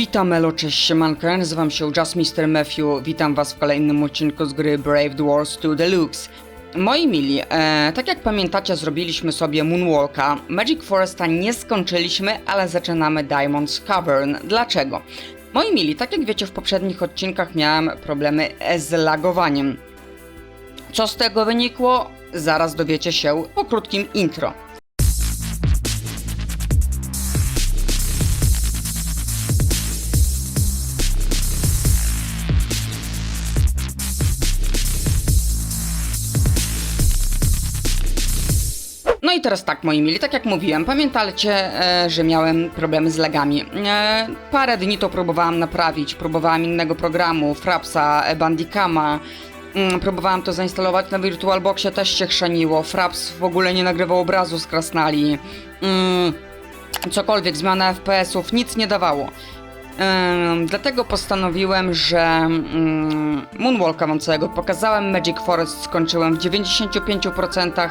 Witam Elo, cześć siemanko, ja nazywam się Just Mr. Matthew, witam was w kolejnym odcinku z gry Brave Wars 2 Deluxe. Moi mili, e, tak jak pamiętacie zrobiliśmy sobie Moonwalka, Magic Foresta nie skończyliśmy, ale zaczynamy Diamond's Cavern. Dlaczego? Moi mili, tak jak wiecie w poprzednich odcinkach miałem problemy z lagowaniem. Co z tego wynikło? Zaraz dowiecie się po krótkim intro. I teraz tak, moi mili, tak jak mówiłem, pamiętacie, e, że miałem problemy z lagami. E, parę dni to próbowałam naprawić, próbowałam innego programu, Frapsa, e, Bandicama, mm, próbowałam to zainstalować na VirtualBoxie, też się chrzaniło, Fraps w ogóle nie nagrywał obrazu z krasnali, mm, cokolwiek, zmiana FPS-ów, nic nie dawało. Ym, dlatego postanowiłem, że ym, Moonwalka wam całego. Pokazałem, Magic Forest skończyłem w 95%,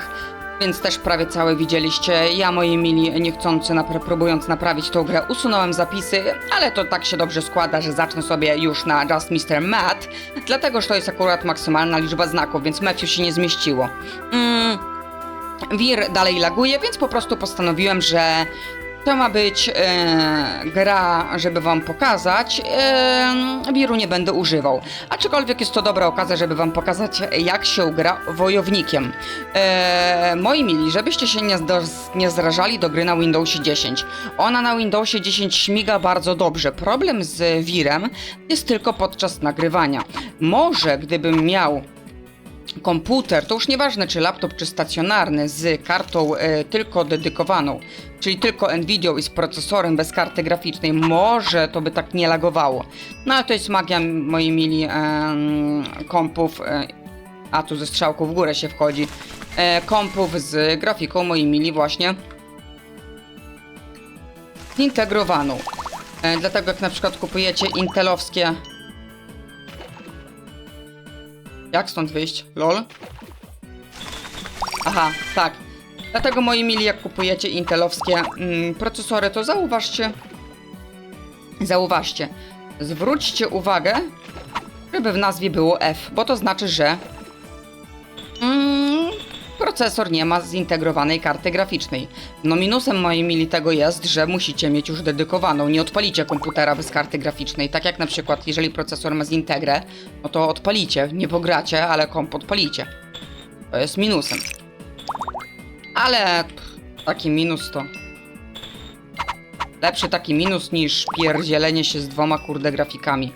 więc też prawie całe widzieliście. Ja, moi mili, niechcący, napra- próbując naprawić tą grę, usunąłem zapisy, ale to tak się dobrze składa, że zacznę sobie już na Just Mr. Matt, dlatego, że to jest akurat maksymalna liczba znaków, więc Matthew się nie zmieściło. Mm, Wir dalej laguje, więc po prostu postanowiłem, że to ma być e, gra, żeby wam pokazać. E, wiru nie będę używał. Aczkolwiek jest to dobra okazja, żeby wam pokazać, jak się gra wojownikiem. E, moi mili, żebyście się nie, nie zrażali do gry na Windowsie 10. Ona na Windowsie 10 śmiga bardzo dobrze. Problem z wirem jest tylko podczas nagrywania. Może gdybym miał komputer, to już nieważne czy laptop, czy stacjonarny, z kartą e, tylko dedykowaną, czyli tylko Nvidia i z procesorem bez karty graficznej, może to by tak nie lagowało. No ale to jest magia, moi mili, em, kompów, e, a tu ze strzałką w górę się wchodzi, e, kompów z grafiką, moi mili, właśnie zintegrowaną. E, dlatego jak na przykład kupujecie intelowskie jak stąd wyjść? LOL? Aha, tak. Dlatego moi mili, jak kupujecie intelowskie mm, procesory, to zauważcie. Zauważcie. Zwróćcie uwagę, żeby w nazwie było F, bo to znaczy, że mm, procesor nie ma zintegrowanej karty graficznej. No minusem moi mili tego jest, że musicie mieć już dedykowaną. Nie odpalicie komputera bez karty graficznej. Tak jak na przykład, jeżeli procesor ma zintegrę, no to odpalicie. Nie pogracie, ale komp odpalicie. To jest minusem. Ale taki minus to... Lepszy taki minus niż pierdzielenie się z dwoma kurde grafikami.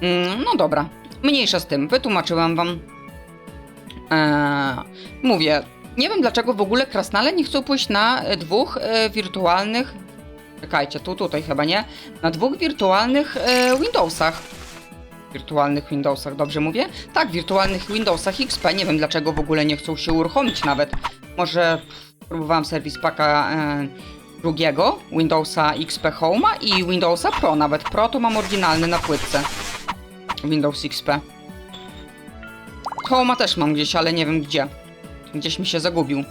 Mm, no dobra, mniejsza z tym. Wytłumaczyłam wam. Eee, mówię, nie wiem dlaczego w ogóle krasnale nie chcą pójść na dwóch e, wirtualnych. Czekajcie, tu, tutaj chyba nie. Na dwóch wirtualnych e, Windowsach. Wirtualnych Windowsach, dobrze mówię? Tak, wirtualnych Windowsach XP. Nie wiem dlaczego w ogóle nie chcą się uruchomić nawet. Może próbowałam serwis paka e, drugiego, Windowsa XP Home'a i Windowsa Pro. Nawet Pro to mam oryginalny na płytce. Windows XP. Home'a też mam gdzieś, ale nie wiem gdzie. Gdzieś mi się zagubił.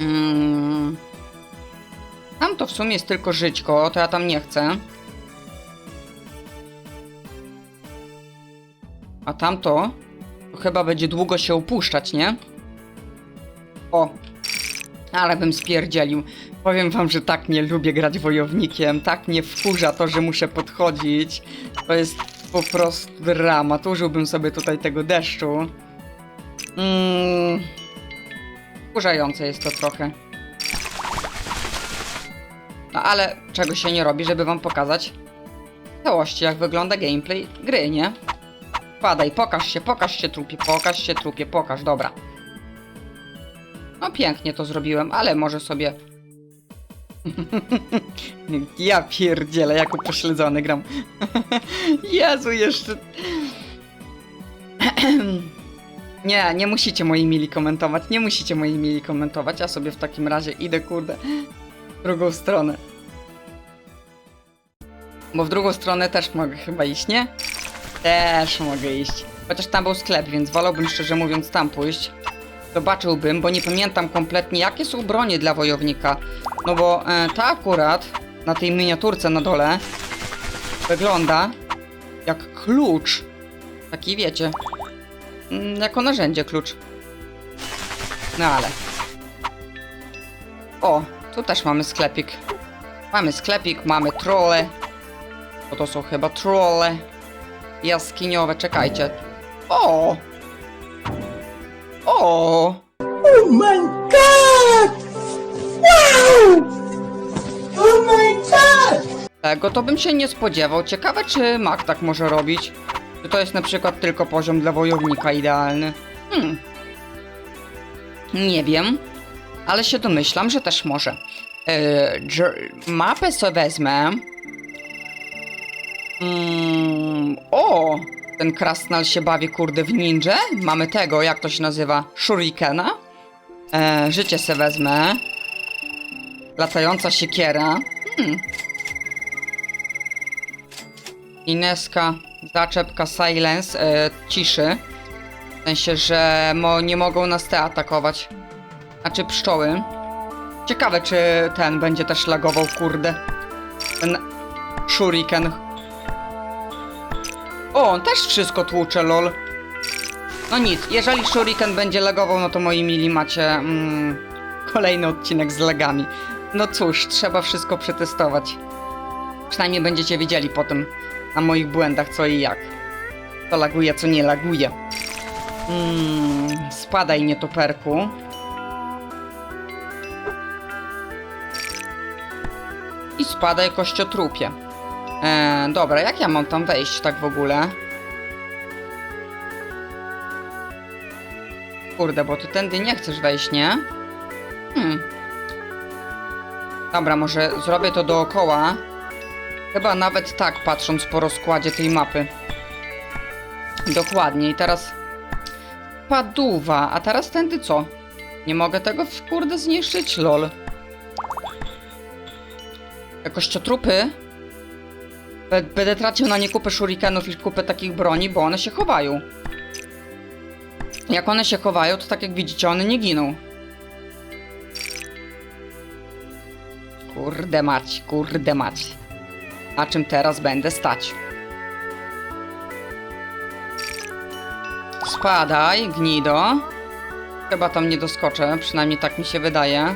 Mm. Tam to w sumie jest tylko żyćko, to ja tam nie chcę. A tamto to chyba będzie długo się opuszczać, nie? O! Ale bym spierdzielił. Powiem wam, że tak nie lubię grać wojownikiem, tak mnie wkurza to, że muszę podchodzić. To jest po prostu dramat. Użyłbym sobie tutaj tego deszczu. Mm, wkurzające jest to trochę. No ale czego się nie robi, żeby wam pokazać w całości, jak wygląda gameplay gry, nie? Padaj, pokaż się, pokaż się trupie, pokaż się trupie, pokaż, dobra. No pięknie to zrobiłem, ale może sobie... ja pierdzielę, jako pośledzony gram. Jezu, jeszcze... nie, nie musicie moi mili komentować, nie musicie moi mili komentować, ja sobie w takim razie idę, kurde, w drugą stronę. Bo w drugą stronę też mogę chyba iść, nie? Też mogę iść. Chociaż tam był sklep, więc wolałbym szczerze mówiąc tam pójść. Zobaczyłbym, bo nie pamiętam kompletnie jakie są bronie dla wojownika. No bo e, ta akurat na tej miniaturce na dole wygląda jak klucz. Taki wiecie, mm, jako narzędzie klucz. No ale. O, tu też mamy sklepik. Mamy sklepik, mamy trolle. Bo to są chyba trolle. Jaskiniowe, czekajcie. O! O! Oh my god! Wow! Oh my god! Tego to bym się nie spodziewał. Ciekawe, czy Mac tak może robić. Czy to jest na przykład tylko poziom dla wojownika idealny? Hmm. Nie wiem, ale się domyślam, że też może. Yy, mapę sobie wezmę. Mm, o! Ten krasnal się bawi, kurde, w ninja. Mamy tego, jak to się nazywa? Shurikena. E, życie se wezmę. Latająca siekiera. Hmm. Ineska, zaczepka, silence, e, ciszy. W sensie, że mo, nie mogą nas te atakować. Znaczy pszczoły. Ciekawe, czy ten będzie też lagował, kurde. Ten shuriken. O, on też wszystko tłucze, lol. No nic, jeżeli shuriken będzie lagował, no to moi mili macie mm, kolejny odcinek z lagami. No cóż, trzeba wszystko przetestować. Przynajmniej będziecie wiedzieli potem na moich błędach co i jak. Co laguje, co nie laguje. Mm, spadaj nietoperku. I spadaj kościotrupie. E, dobra, jak ja mam tam wejść tak w ogóle? Kurde, bo ty tędy nie chcesz wejść, nie? Hmm. Dobra, może zrobię to dookoła. Chyba nawet tak, patrząc po rozkładzie tej mapy. Dokładnie, i teraz... Paduwa, a teraz tędy co? Nie mogę tego, w- kurde, zniszczyć, lol. Te kościotrupy... Będę tracił na nie kupę shurikenów i kupę takich broni, bo one się chowają. Jak one się chowają, to tak jak widzicie, one nie giną. Kurde mać, kurde mać. Na czym teraz będę stać? Spadaj, gnido. Chyba tam nie doskoczę, przynajmniej tak mi się wydaje.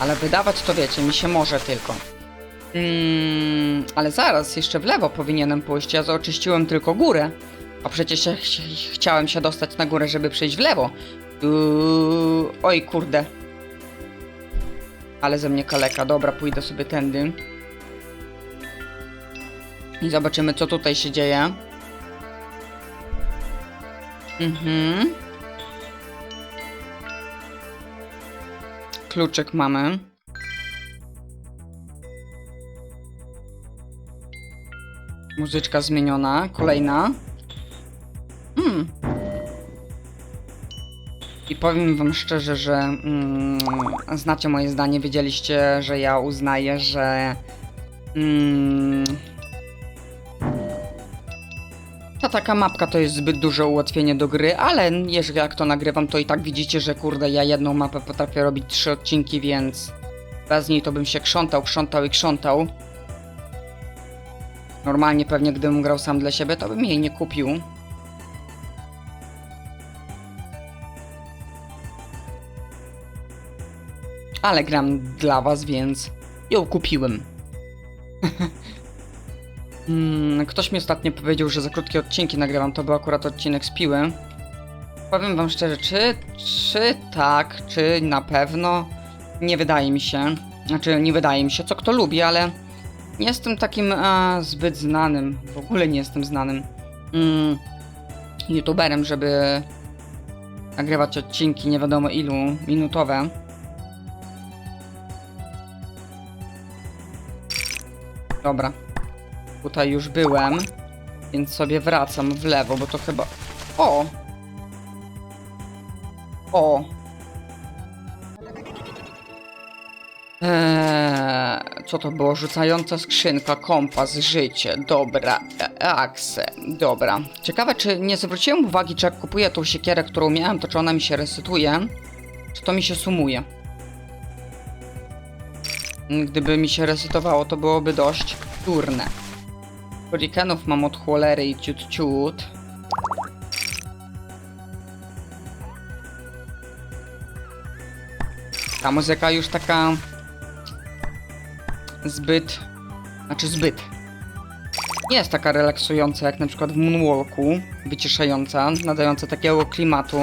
Ale wydawać to wiecie, mi się może tylko. Mm, ale zaraz, jeszcze w lewo powinienem pójść. Ja zaoczyściłem tylko górę. A przecież ja ch- chciałem się dostać na górę, żeby przejść w lewo. Uuu, oj, kurde. Ale ze mnie kaleka. Dobra, pójdę sobie tędy. I zobaczymy, co tutaj się dzieje. Mhm. Kluczyk mamy. Muzyczka zmieniona. Kolejna. Hmm. I powiem wam szczerze, że mm, znacie moje zdanie, wiedzieliście, że ja uznaję, że mm, taka mapka to jest zbyt duże ułatwienie do gry, ale jeżeli jak to nagrywam, to i tak widzicie, że kurde, ja jedną mapę potrafię robić trzy odcinki, więc bez niej to bym się krzątał, krzątał i krzątał. Normalnie pewnie gdybym grał sam dla siebie, to bym jej nie kupił. Ale gram dla was, więc ją kupiłem. Hmm, ktoś mi ostatnio powiedział, że za krótkie odcinki nagrywam, to był akurat odcinek z piły. Powiem wam szczerze, czy, czy tak, czy na pewno, nie wydaje mi się. Znaczy, nie wydaje mi się, co kto lubi, ale nie jestem takim a, zbyt znanym, w ogóle nie jestem znanym mm, youtuberem, żeby nagrywać odcinki nie wiadomo ilu, minutowe. Dobra. Tutaj już byłem, więc sobie wracam w lewo, bo to chyba... O! O! Eee, co to było? Rzucająca skrzynka, kompas, życie, dobra, e, akse, dobra. Ciekawe, czy nie zwróciłem uwagi, czy jak kupuję tą siekierę, którą miałem, to czy ona mi się resetuje? Czy to mi się sumuje? Gdyby mi się resetowało, to byłoby dość durne. Shurikenów mam od cholery i ciut ciut. Ta muzyka już taka zbyt, znaczy zbyt. Nie jest taka relaksująca jak na przykład w Moonwalku, wyciszająca, nadająca takiego klimatu,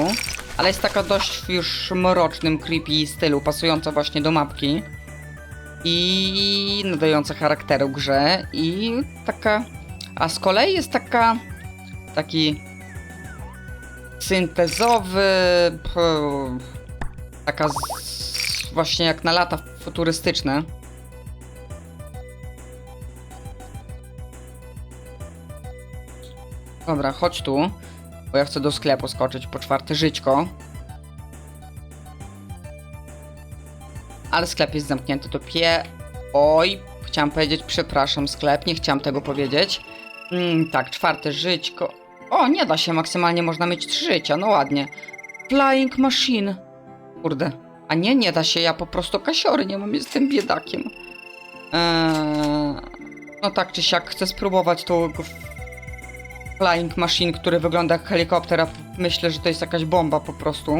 ale jest taka dość już mrocznym, creepy stylu, pasująca właśnie do mapki i nadająca charakteru grze i taka, a z kolei jest taka, taki syntezowy, taka z, właśnie jak na lata futurystyczne. Dobra, chodź tu, bo ja chcę do sklepu skoczyć po czwarte żyćko. Ale sklep jest zamknięty, to pie... Oj, chciałam powiedzieć przepraszam sklep, nie chciałam tego powiedzieć. Mm, tak, czwarte żyćko. O, nie da się, maksymalnie można mieć trzy życia, no ładnie. Flying Machine. Kurde. A nie, nie da się, ja po prostu kasiory nie mam, jestem biedakiem. Eee, no tak czy siak, chcę spróbować g- Flying Machine, który wygląda jak helikopter, a myślę, że to jest jakaś bomba po prostu.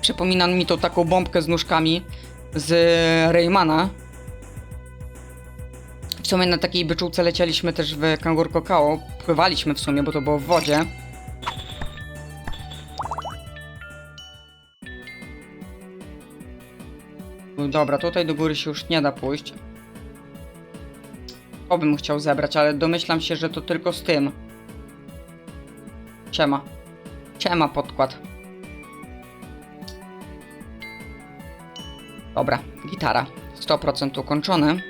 Przypomina mi to taką bombkę z nóżkami z Raymana. W sumie na takiej byczółce lecieliśmy też w Kangur Kokao. Pływaliśmy w sumie, bo to było w wodzie. No Dobra, tutaj do góry się już nie da pójść. To bym chciał zebrać, ale domyślam się, że to tylko z tym. Siema. Siema podkład. Dobra, gitara. 100% ukończony.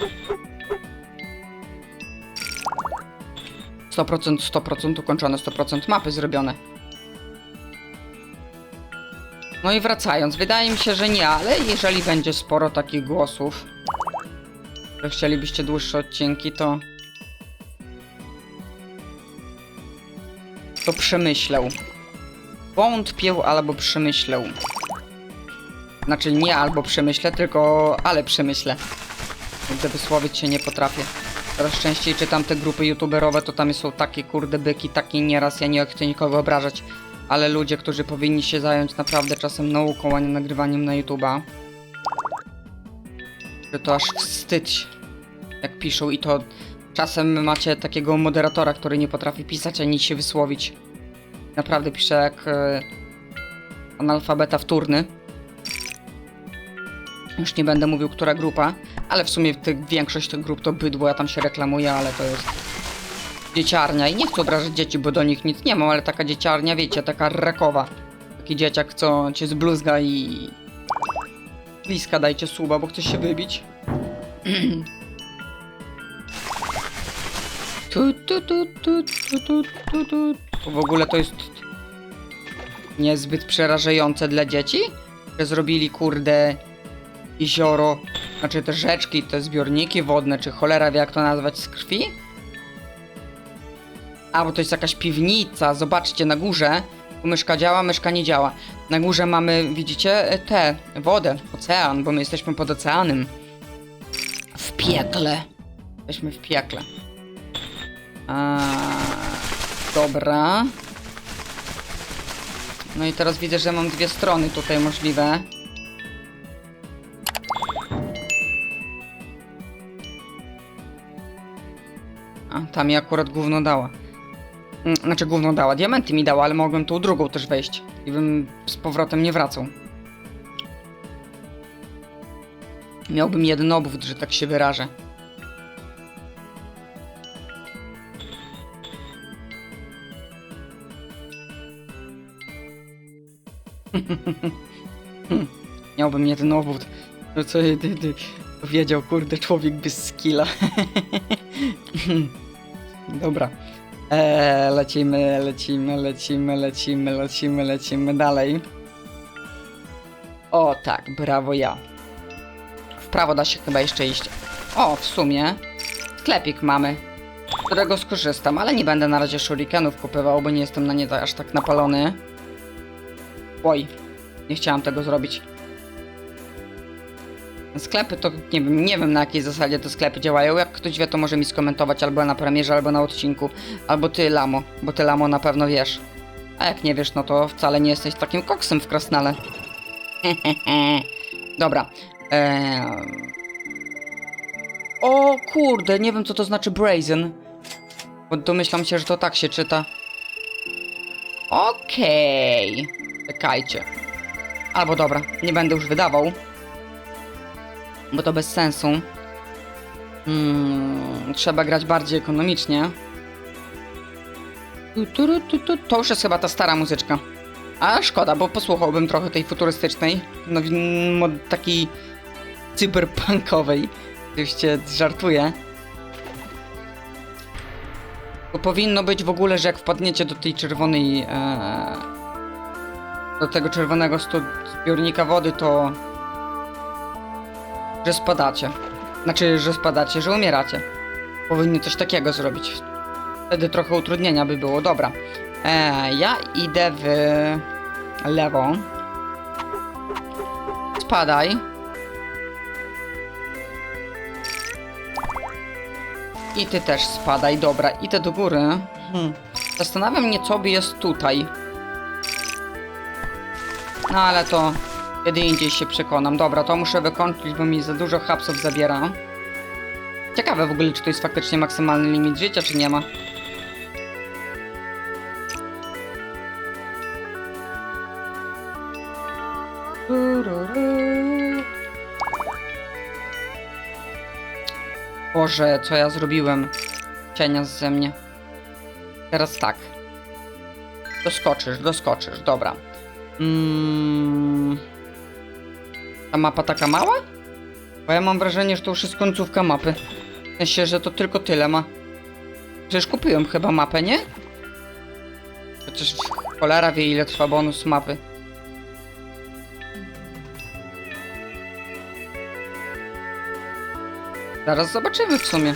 100%, 100% ukończone, 100% mapy zrobione. No i wracając, wydaje mi się, że nie, ale jeżeli będzie sporo takich głosów, że chcielibyście dłuższe odcinki, to... To przemyślę. Wątpię albo przemyślę. Znaczy nie albo przemyślę, tylko ale przemyślę. Gdy wysłowić się nie potrafię. Coraz częściej czytam te grupy youtuberowe, to tam są takie kurde byki, takie nieraz, ja nie chcę nikogo obrażać. Ale ludzie, którzy powinni się zająć naprawdę czasem nauką, a nie nagrywaniem na YouTube'a. Że to aż wstyd, jak piszą i to czasem macie takiego moderatora, który nie potrafi pisać ani się wysłowić. Naprawdę pisze jak e, analfabeta wtórny. Już nie będę mówił, która grupa, ale w sumie ty, większość tych grup to bydło, ja tam się reklamuję, ale to jest dzieciarnia i nie chcę obrażać dzieci, bo do nich nic nie mam, ale taka dzieciarnia, wiecie, taka rakowa. Taki dzieciak, co cię zbluzga i... Bliska dajcie suba, bo chcesz się wybić. Tu, tu, tu, tu, tu, tu, tu, tu. To w ogóle to jest niezbyt przerażające dla dzieci, że zrobili kurde jezioro, znaczy te rzeczki, te zbiorniki wodne, czy cholera wie jak to nazwać z krwi? A, bo to jest jakaś piwnica, zobaczcie na górze, myszka działa, myszka nie działa. Na górze mamy, widzicie, e, tę wodę, ocean, bo my jesteśmy pod oceanem. W piekle. Jesteśmy w piekle. A, dobra. No i teraz widzę, że mam dwie strony tutaj możliwe. A, ta mi akurat gówno dała. Mm, Znaczy gówno dała, diamenty mi dała, ale mogłem tą drugą też wejść. I bym z powrotem nie wracał. Miałbym jeden obwód, że tak się wyrażę. Miałbym jeden obwód. No co ty, ty powiedział, kurde, człowiek bez skilla. Dobra. Eee, lecimy, lecimy, lecimy, lecimy, lecimy, lecimy dalej. O tak, brawo ja. W prawo da się chyba jeszcze iść. O, w sumie sklepik mamy, z którego skorzystam, ale nie będę na razie shurikenów kupywał, bo nie jestem na nie aż tak napalony. Oj, Nie chciałam tego zrobić. Sklepy to nie wiem, nie wiem na jakiej zasadzie te sklepy działają. Jak ktoś wie, to może mi skomentować albo na premierze, albo na odcinku. Albo ty, Lamo, bo ty, Lamo, na pewno wiesz. A jak nie wiesz, no to wcale nie jesteś takim koksem w krasnale. Dobra. Eee... O kurde, nie wiem co to znaczy brazen. Bo domyślam się, że to tak się czyta. Okej. Czekajcie. Albo dobra, nie będę już wydawał. Bo to bez sensu. Mm, trzeba grać bardziej ekonomicznie. To już jest chyba ta stara muzyczka. A szkoda, bo posłuchałbym trochę tej futurystycznej. No, takiej cyberpunkowej. Oczywiście żartuję. Bo powinno być w ogóle, że jak wpadniecie do tej czerwonej. E, do tego czerwonego zbiornika wody, to. Że spadacie. Znaczy, że spadacie, że umieracie. Powinni coś takiego zrobić. Wtedy trochę utrudnienia by było. Dobra. E, ja idę w lewo. Spadaj. I ty też spadaj, dobra, idę do góry. Hmm. Zastanawiam mnie, co by jest tutaj. No ale to kiedy indziej się przekonam. Dobra, to muszę wykończyć, bo mi za dużo hapsów zabiera. Ciekawe w ogóle, czy to jest faktycznie maksymalny limit życia, czy nie ma. Boże, co ja zrobiłem? Cienia ze mnie. Teraz tak. Doskoczysz, doskoczysz, dobra. Mm... Ta mapa taka mała? Bo ja mam wrażenie, że to już jest końcówka mapy. W sensie, że to tylko tyle ma. Przecież kupiłem chyba mapę, nie? Chociaż cholera wie ile trwa bonus mapy. Zaraz zobaczymy w sumie.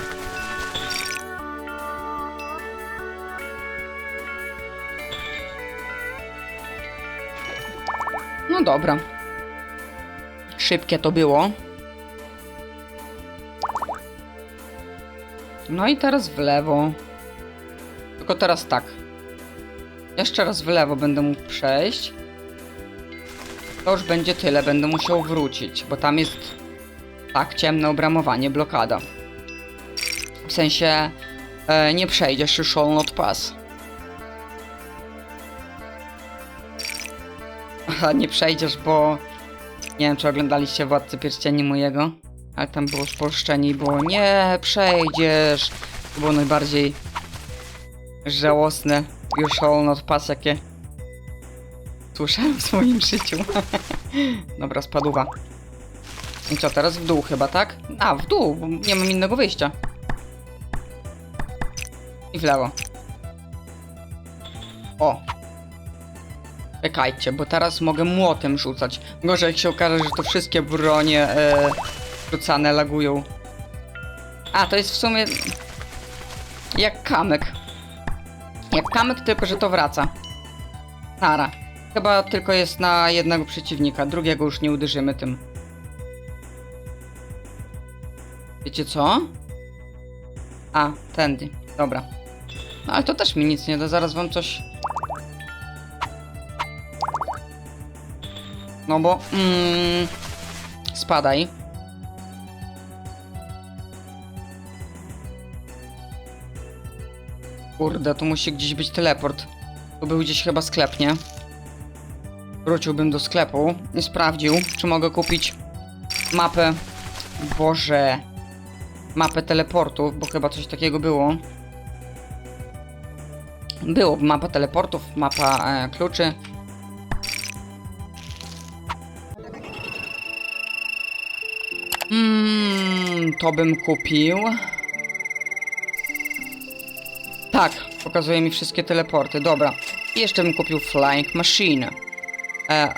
No dobra. Szybkie to było. No i teraz w lewo. Tylko teraz tak. Jeszcze raz w lewo będę mógł przejść. To już będzie tyle, będę musiał wrócić, bo tam jest tak ciemne obramowanie, blokada. W sensie e, nie przejdziesz, you shall not nie przejdziesz, bo nie wiem, czy oglądaliście Władcy Pierścieni mojego, ale tam było spolszczenie i było nie przejdziesz. To było najbardziej żałosne shall not pass, jakie słyszałem w swoim życiu. Dobra, spadła. I co, teraz w dół chyba, tak? A, w dół, bo nie mam innego wyjścia. I w lewo. O. Czekajcie, bo teraz mogę młotem rzucać. Gorzej jak się okaże, że to wszystkie bronie e, rzucane lagują. A, to jest w sumie... Jak kamyk. Jak kamyk, tylko że to wraca. Nara. Chyba tylko jest na jednego przeciwnika, drugiego już nie uderzymy tym. Wiecie co? A, tędy. Dobra. No ale to też mi nic nie da, zaraz wam coś... No bo... Mm, spadaj. Kurde, tu musi gdzieś być teleport. Tu był gdzieś chyba sklep, nie? Wróciłbym do sklepu i sprawdził, czy mogę kupić mapę. Boże. Mapę teleportów, bo chyba coś takiego było. Było mapa teleportów, mapa e, kluczy. To bym kupił. Tak, pokazuje mi wszystkie teleporty, dobra. I jeszcze bym kupił Flying Machine. E...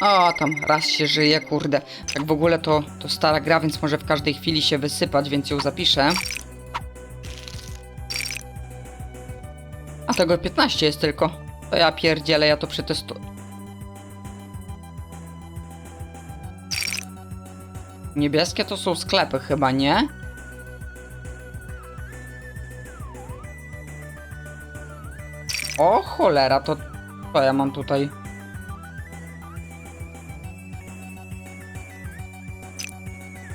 O, tam raz się żyje, kurde. Tak w ogóle to, to stara gra, więc może w każdej chwili się wysypać, więc ją zapiszę. A tego 15 jest tylko. To ja pierdzielę, ja to przetestuję. Niebieskie to są sklepy chyba, nie? O cholera, to co ja mam tutaj?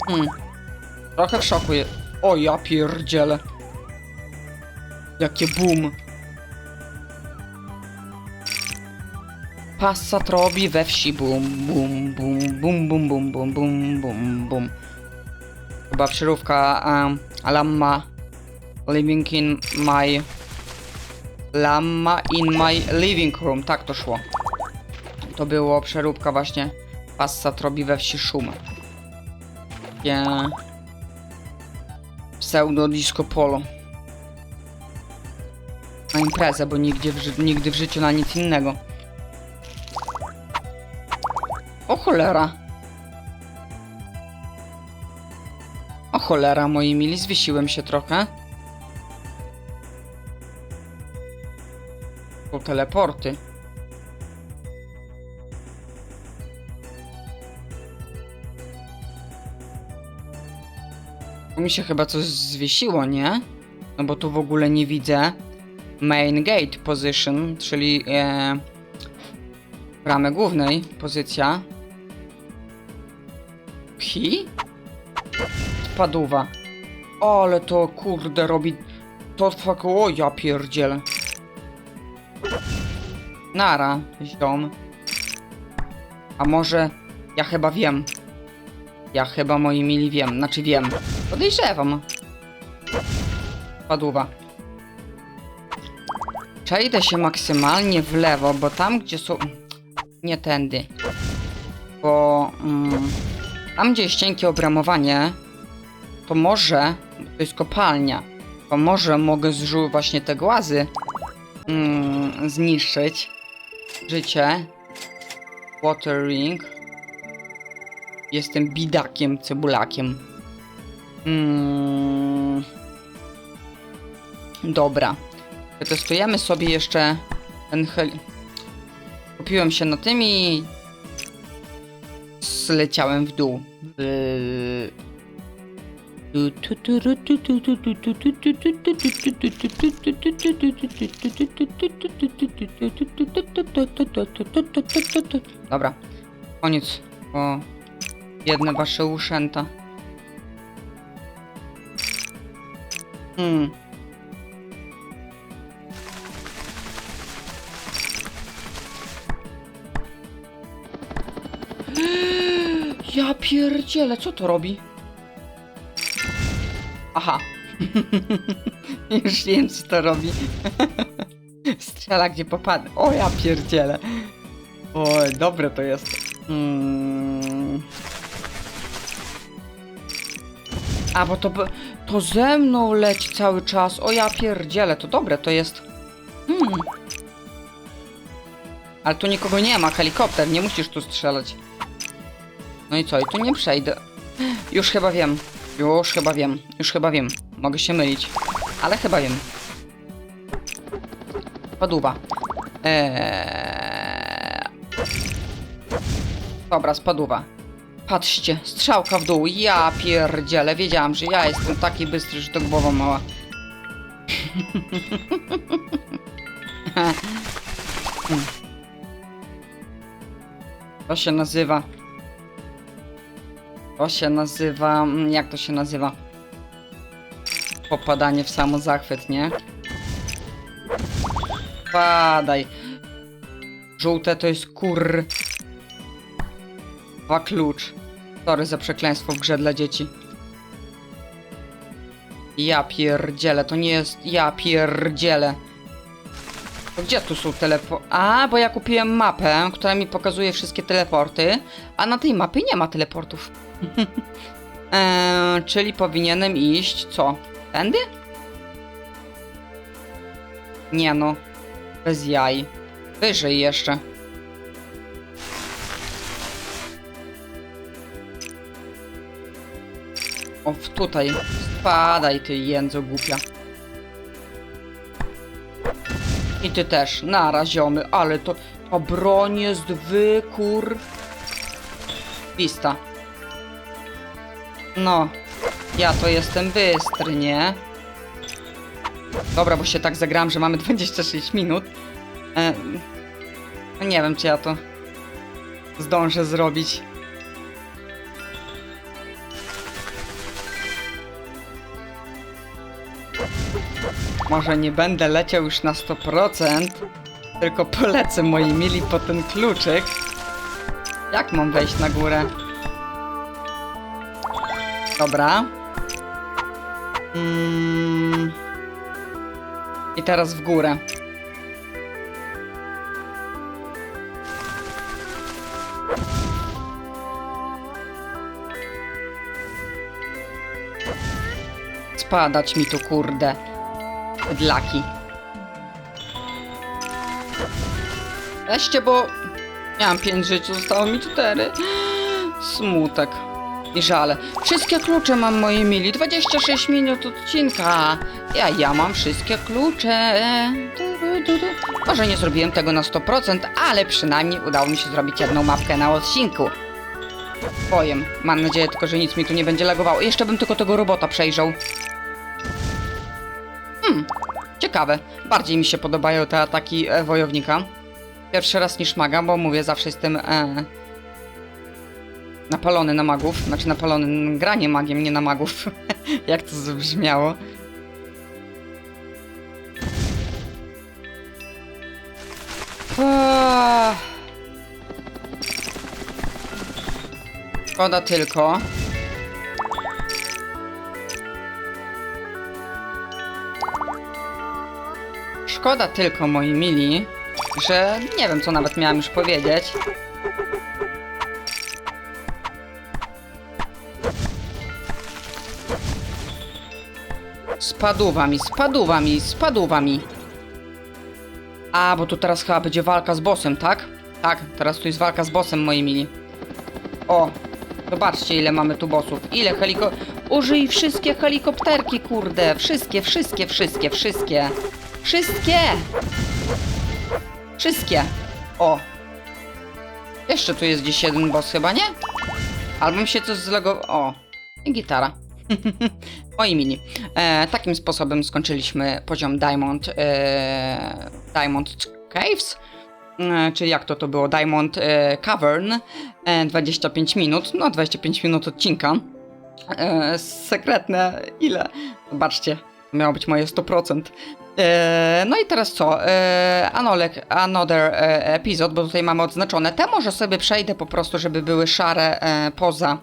Hmm. Trochę w szoku je... O ja pierdzielę. Jakie boom. Passat robi we wsi bum bum bum bum bum bum bum bum bum bum Chyba przyrówka um, Living in my Lamma in my living room, tak to szło. To było przeróbka właśnie Passat robi we wsi szum. Takie pseudo disco polo. Na imprezę, bo nigdzie w, nigdy w życiu na nic innego. O cholera. O cholera, moi mili, zwiesiłem się trochę. To teleporty. Mi się chyba coś zwiesiło, nie? No bo tu w ogóle nie widzę main gate position, czyli e, bramy głównej, pozycja. Phi? Spaduwa. Ale to kurde robi... To fuck... O ja pierdzielę. Nara, ziom. A może... Ja chyba wiem. Ja chyba, moi mili, wiem. Znaczy wiem. Podejrzewam. Spaduwa. Przejdę się maksymalnie w lewo, bo tam, gdzie są... Nie tędy. Bo... Mm, tam, gdzie jest cienkie obramowanie, to może... To jest kopalnia. To może mogę zrzu właśnie te głazy mm, zniszczyć. Życie. Watering. Jestem bidakiem, cebulakiem. Mm. Dobra. Przetestujemy sobie jeszcze ten hel... Kupiłem się na tym i... Zleciałem w dół. Yy... Dobra, koniec. O, jedne wasze uszęta. Hmm. Ja pierdzielę, co to robi? Aha. Już wiem, co to robi. Strzela, gdzie popadnie. O, ja pierdzielę. Oj, dobre to jest. Mm. A, bo to, to ze mną leci cały czas. O, ja pierdzielę, to dobre to jest. Hmm. Ale tu nikogo nie ma, helikopter, nie musisz tu strzelać. No i co, i tu nie przejdę. Już chyba wiem. Już chyba wiem. Już chyba wiem. Mogę się mylić. Ale chyba wiem. Paduwa. Eee... Dobra, spaduwa. Patrzcie, strzałka w dół. Ja pierdzielę. Wiedziałam, że ja jestem taki bystry, że to głowa mała. To się nazywa to się nazywa. mm, Jak to się nazywa? Popadanie w samozachwyt, nie? Padaj. Żółte to jest kur. Dwa klucz. Sorry za przekleństwo w grze dla dzieci. Ja pierdzielę, to nie jest. Ja pierdzielę. To gdzie tu są teleporty? A, bo ja kupiłem mapę, która mi pokazuje wszystkie teleporty, a na tej mapie nie ma teleportów. Eee, czyli powinienem iść co? Tędy? Nie no. Bez jaj. Wyżej jeszcze. O, tutaj. Spadaj ty jędzo głupia. I ty też. Nara ziomy, ale to... To broń jest wykur... Wista. No, ja to jestem bystry, nie? Dobra, bo się tak zagram, że mamy 26 minut. E, no nie wiem, czy ja to zdążę zrobić. Może nie będę leciał już na 100%, tylko polecę moi mili po ten kluczyk. Jak mam wejść na górę? Dobra. Mm. I teraz w górę. Spadać mi tu, kurde. Dlaki. Weźcie, bo miałam 5 żyć, zostało mi 4. Smutek i żale. Wszystkie klucze mam, moi mili. 26 minut odcinka. Ja, ja mam wszystkie klucze. Du, du, du, du. Może nie zrobiłem tego na 100%, ale przynajmniej udało mi się zrobić jedną mapkę na odcinku. Powiem. Mam nadzieję tylko, że nic mi tu nie będzie lagowało. Jeszcze bym tylko tego robota przejrzał. Hmm, ciekawe. Bardziej mi się podobają te ataki e, wojownika. Pierwszy raz niż maga, bo mówię, zawsze jestem e, napalony na magów. Znaczy napalony na granie magiem, nie na magów. Jak to zabrzmiało. Eee. Szkoda tylko. Szkoda tylko, moi mili, że nie wiem, co nawet miałam już powiedzieć. Spaduwa mi, spaduwa mi, spaduwa mi. A, bo tu teraz chyba będzie walka z bossem, tak? Tak, teraz tu jest walka z bossem, moi mili. O, zobaczcie ile mamy tu bossów. Ile heliko... Użyj wszystkie helikopterki, kurde. Wszystkie, wszystkie, wszystkie, wszystkie. Wszystkie! Wszystkie. O. Jeszcze tu jest gdzieś jeden boss chyba, nie? Albo mi się coś zlego... O. I gitara. Moi mini. E, takim sposobem skończyliśmy poziom Diamond, e, Diamond Caves, e, czyli jak to to było, Diamond e, Cavern, e, 25 minut, no 25 minut odcinka. E, sekretne, ile? Zobaczcie, miało być moje 100%. E, no i teraz co? E, anolek, another e, epizod, bo tutaj mamy odznaczone. Te może sobie przejdę po prostu, żeby były szare e, poza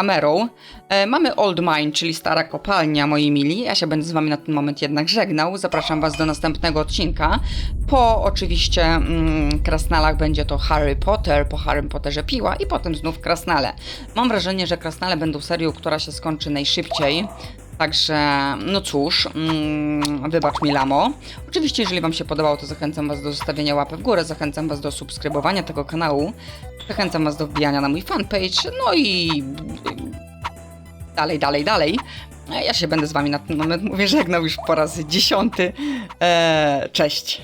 kamerą. E, mamy Old Mine, czyli stara kopalnia, moi mili. Ja się będę z wami na ten moment jednak żegnał. Zapraszam was do następnego odcinka. Po oczywiście mm, krasnalach będzie to Harry Potter, po Harry Potterze piła i potem znów krasnale. Mam wrażenie, że krasnale będą serią, która się skończy najszybciej. Także, no cóż, mm, wybacz mi Lamo. Oczywiście, jeżeli Wam się podobało, to zachęcam Was do zostawienia łapy w górę, zachęcam Was do subskrybowania tego kanału, zachęcam Was do wbijania na mój fanpage, no i dalej, dalej, dalej. Ja się będę z Wami na ten moment, mówię, żegnał już po raz dziesiąty. Eee, cześć.